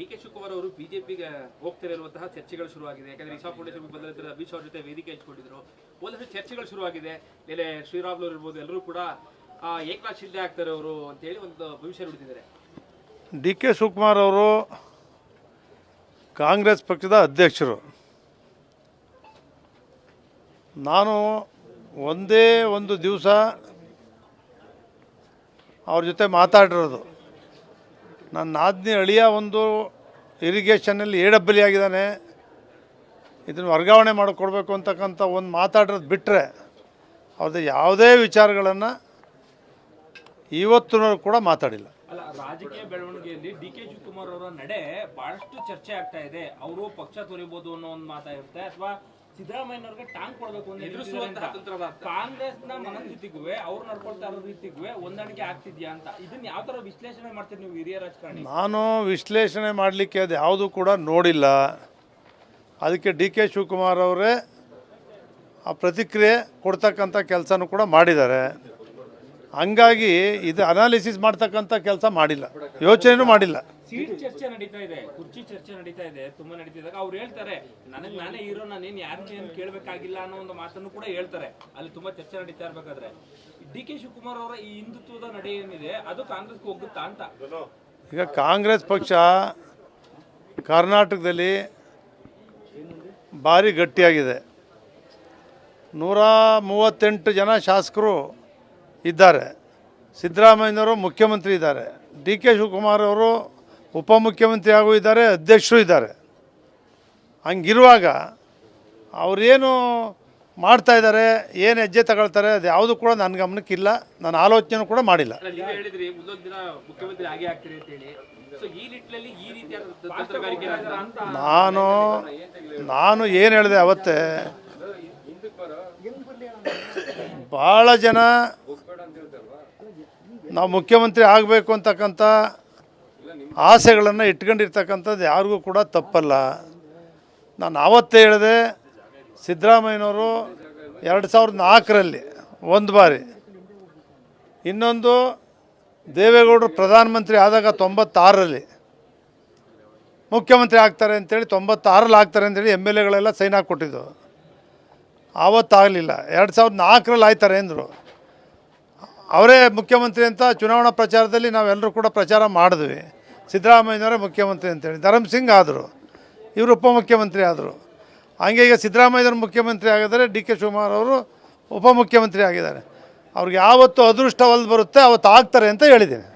D K Shivakumar ಅವರು ಬಿಜೆಪಿಗೆ ಹೋಗ್ತಿರುವಂತಹ ಚರ್ಚೆಗಳು ಶುರುವಾಗಿದೆ. ಯಾಕಂದ್ರೆ ಇಶಾ ಫೌಂಡೇಶನ್ ಬಂದ ಅಮಿತ್ ಶಾ ಜೊತೆ ವೇದಿಕೆ ಹಂಚ್ಕೊಂಡಿದ್ರು. ಒಂದಷ್ಟು ಚರ್ಚೆಗಳು ಶುರುವಾಗಿದೆ. ಮೇಲೆ ಶ್ರೀರಾಮ್ಲು ಇರ್ಬೋದು, ಎಲ್ಲರೂ ಕೂಡ ಏಕನಾಥ್ ಶಿಂದೆ ಆಗ್ತಾರೆ ಅವರು ಅಂತೇಳಿ ಒಂದು ಭವಿಷ್ಯ ನುಡಿದಿದ್ದಾರೆ. ಡಿ ಕೆ ಶಿವಕುಮಾರ್ ಅವರು ಕಾಂಗ್ರೆಸ್ ಪಕ್ಷದ ಅಧ್ಯಕ್ಷರು. ನಾನು ಒಂದೇ ಒಂದು ದಿವಸ ಅವ್ರ ಜೊತೆ ಮಾತಾಡಿರೋದು. ನನ್ನ ಆಜ್ಞೆ ಅಳಿಯ ಒಂದು ಇರಿಗೇಷನಲ್ಲಿ ಎ ಡಬ್ಬಲಿ ಆಗಿದ್ದಾನೆ. ಇದನ್ನು ವರ್ಗಾವಣೆ ಮಾಡಿಕೊಡ್ಬೇಕು ಅಂತಕ್ಕಂಥ ಒಂದು ಮಾತಾಡೋದು ಬಿಟ್ಟರೆ ಅವ್ರದ್ದು ಯಾವುದೇ ವಿಚಾರಗಳನ್ನು ಇವತ್ತಿನವರು ಕೂಡ ಮಾತಾಡಿಲ್ಲ. ರಾಜಕೀಯ ಬೆಳವಣಿಗೆಯಲ್ಲಿ ಡಿ ಕೆ ಶಿವಕುಮಾರ್ ಅವರ ನಡೆ ಬಹಳಷ್ಟು ಚರ್ಚೆ ಆಗ್ತಾ ಇದೆ. ಅವರು ಪಕ್ಷ ಅನ್ನೋ ಒಂದು ಮಾತಾಗಿರುತ್ತೆ ಅಥವಾ ಸಿದ್ದರಾಮಯ್ಯನವ್ರಿಗೆ ಟಾಂಗ್ ಕೊಡಬೇಕು ಅಂತ ನ ಮನಸ್ಥಿತಿಗೂ ಅವ್ರು ನಡ್ಕೊಳ್ತಾ ಇರೋ ರೀತಿಗೂ ಹೊಂದಾಣಿಕೆ ಆಗ್ತಿದ್ಯಾ ಅಂತ. ಇದನ್ನ ಯಾವ ತರ ವಿಶ್ಲೇಷಣೆ ಮಾಡ್ತೀರಿ ನೀವು ಹಿರಿಯ ರಾಜಕಾರಣಿ? ನಾನು ವಿಶ್ಲೇಷಣೆ ಮಾಡಲಿಕ್ಕೆ ಅದು ಯಾವುದು ಕೂಡ ನೋಡಿಲ್ಲ. ಅದಕ್ಕೆ ಡಿ ಕೆ ಶಿವಕುಮಾರ್ ಅವರೇ ಆ ಪ್ರತಿಕ್ರಿಯೆ ಕೊಡ್ತಕ್ಕಂಥ ಕೆಲಸನೂ ಕೂಡ ಮಾಡಿದ್ದಾರೆ. ಹಂಗಾಗಿ ಇದು ಅನಾಲಿಸಿಸ್ ಮಾಡ್ತಕ್ಕಂಥ ಕೆಲಸ ಮಾಡಿಲ್ಲ. ಯೋಚನೆನೂ ಮಾಡಿಲ್ಲ. ಸೀಟ್ ಚರ್ಚೆ ನಡೀತಾ ಇದೆ ಕುರ್ಚಿ ಚರ್ಚೆ ನಡೀತಾ ಇದೆ ತುಂಬಾ ನಡೀತಿದಾಗ ಅವ್ರು ಹೇಳ್ತಾರೆ ನನಗೆ ನಾನೇ ಹೀರೋ ನಾನೇನ್ ಯಾರನ್ನ ಏನ್ ಕೇಳಬೇಕಾಗಿಲ್ಲ ಅನ್ನೋ ಒಂದು ಮಾತನ್ನು ಕೂಡ ಹೇಳ್ತಾರೆ. ಅಲ್ಲಿ ತುಂಬಾ ಚರ್ಚೆ ನಡೀತಾ ಇರ್ಬೇಕಾದ್ರೆ. ಡಿ ಕೆ ಶಿವಕುಮಾರ್ ಅವರ ಈ ಹಿಂದುತ್ವದ ನಡೆ ಏನಿದೆ ಅದು ಕಾಂಗ್ರೆಸ್ಗೆ ಹೋಗುತ್ತಾ ಅಂತ. ಈಗ ಕಾಂಗ್ರೆಸ್ ಪಕ್ಷ ಕರ್ನಾಟಕದಲ್ಲಿ ಭಾರಿ ಗಟ್ಟಿಯಾಗಿದೆ. ನೂರ ಮೂವತ್ತೆಂಟು ಜನ ಶಾಸಕರು ಇದ್ದಾರೆ. ಸಿದ್ದರಾಮಯ್ಯನವರು ಮುಖ್ಯಮಂತ್ರಿ ಇದ್ದಾರೆ. ಡಿ ಕೆ ಶಿವಕುಮಾರ್ ಅವರು ಉಪಮುಖ್ಯಮಂತ್ರಿ ಆಗೂ ಇದ್ದಾರೆ ಅಧ್ಯಕ್ಷರು ಇದ್ದಾರೆ. ಹಂಗಿರುವಾಗ ಅವರೇನು ಮಾಡ್ತಾ ಇದ್ದಾರೆ ಏನು ಹೆಜ್ಜೆ ತಗೊಳ್ತಾರೆ ಅದು ಯಾವುದು ಕೂಡ ನನ್ನ ಗಮನಕ್ಕಿಲ್ಲ ನಾನು ಆಲೋಚನೆ ಕೂಡ ಮಾಡಿಲ್ಲ. ನಾನು ನಾನು ಏನು ಹೇಳಿದೆ ಅವತ್ತೇ ಭಾಳ ಜನ ನಾವು ಮುಖ್ಯಮಂತ್ರಿ ಆಗಬೇಕು ಅಂತಕ್ಕಂಥ ಆಸೆಗಳನ್ನು ಇಟ್ಕೊಂಡಿರ್ತಕ್ಕಂಥದ್ದು ಯಾರಿಗೂ ಕೂಡ ತಪ್ಪಲ್ಲ. ನಾನು ಆವತ್ತೇ ಹೇಳಿದೆ, ಸಿದ್ದರಾಮಯ್ಯನವರು ಎರಡು ಸಾವಿರದ ನಾಲ್ಕರಲ್ಲಿ ಒಂದು ಬಾರಿ. ಇನ್ನೊಂದು ದೇವೇಗೌಡರು ಪ್ರಧಾನಮಂತ್ರಿ ಆದಾಗ ತೊಂಬತ್ತಾರರಲ್ಲಿ. ಮುಖ್ಯಮಂತ್ರಿ ಆಗ್ತಾರೆ ಅಂತೇಳಿ ತೊಂಬತ್ತಾರಲ್ಲಿ ಆಗ್ತಾರೆ ಅಂತೇಳಿ ಎಂ ಎಲ್ ಎಗಳೆಲ್ಲ ಸೈನ್ ಹಾಕ್ಕೊಟ್ಟಿದ್ದು. ಆವತ್ತಾಗಲಿಲ್ಲ. ಎರಡು ಸಾವಿರದ ನಾಲ್ಕರಲ್ಲಿ ಆಯ್ತಾರೆ ಅಂದರು. ಅವರೇ ಮುಖ್ಯಮಂತ್ರಿ ಅಂತ ಚುನಾವಣಾ ಪ್ರಚಾರದಲ್ಲಿ ನಾವೆಲ್ಲರೂ ಕೂಡ ಪ್ರಚಾರ ಮಾಡಿದ್ವಿ. ಸಿದ್ದರಾಮಯ್ಯನವರೇ ಮುಖ್ಯಮಂತ್ರಿ ಅಂತೇಳಿ ಧರಮ್ ಸಿಂಗ್ ಆದರು. ಇವರು ಉಪಮುಖ್ಯಮಂತ್ರಿ ಆದರು. ಹಂಗೆ ಈಗ ಸಿದ್ದರಾಮಯ್ಯನವರು ಮುಖ್ಯಮಂತ್ರಿ ಆಗಿದ್ದಾರೆ, ಡಿ ಕೆ ಶಿವಕುಮಾರ್ ಅವರು ಉಪಮುಖ್ಯಮಂತ್ರಿ ಆಗಿದ್ದಾರೆ. ಅವ್ರಿಗೆ ಯಾವತ್ತು ಅದೃಷ್ಟ ಒಲ್ದು ಬರುತ್ತೆ, ಅವತ್ತು ಆಗ್ತಾರೆ ಅಂತ ಹೇಳಿದ್ದೀನಿ.